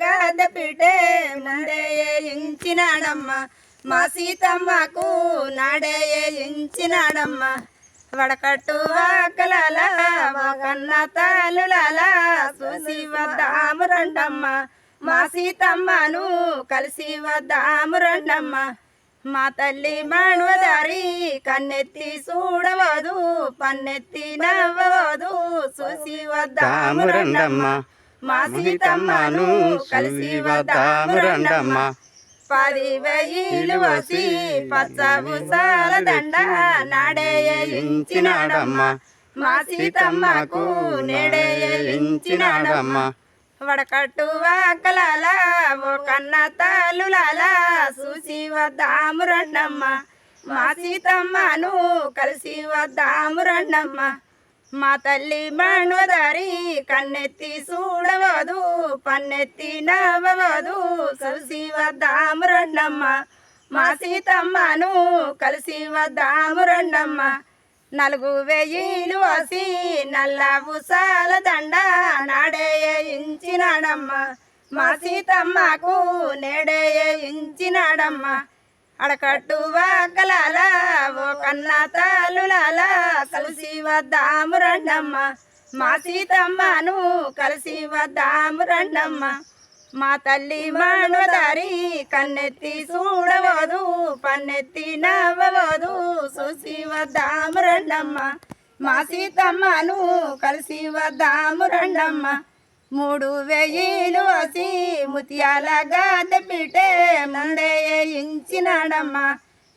గద్దె పీటే ముందే ఇంచినాడమ్మ మా సీతమ్మకు నాడే ఇంచినాడమ్మ వడకట్టు వాకలాల కన్న తాలులాల చూసి వద్దాము రండమ్మ. మా సీతమ్మను కలిసి వద్దాము రండమ్మ. మా తల్లి మానవదారి కన్నెత్తి చూడవదు పన్నెత్తి నవ్వవదు చూసి వద్దాము రండమ్మ. మా సీతమ్మను కలిసి వద్దాము రండమ్మ. పది వెయ్యిలు వసి పచ్చబు దండ నాడేయించినాడమ్మ. మా సీతమ్మకు నేడేయించినాడమ్మ. వడకట్టు వాకలాల ఓ కన్న తాలులాల చూసి వద్దాము రండమ్మ. మా సీతమ్మను కలిసి వద్దాము రండమ్మ. మా తల్లి మణుదారి కన్నెత్తి చూడవదు పన్నెత్తి నవ్వవదు. కలిసి వద్దాము రండమ్మ మా సీతమ్మను కలిసి వద్దాము రండమ్మ. నలుగు వెయ్యిలు వసి నల్ల ఉసాల దండ నాడే ఇంచినాడమ్మ మా సీతమ్మకు నేడే ఇంచినాడమ్మ అడకట్టు వాకలాల ఓ కన్న తాలులాల కలిసి వద్దాము రండమ్మ. మా సీతమ్మను కలిసి వద్దాము రండమ్మ. మా తల్లి మణుదారి కన్నెత్తి చూడవదు పన్నెత్తి నవ్వవదు చూసి వద్దాము రండమ్మ. మా సీతమ్మను కలిసి వద్దాము రండమ్మ. మూడు వెయ్యిలు వసి ముత్యాల గద్దె పిటే ముందే ఇంచినాడమ్మ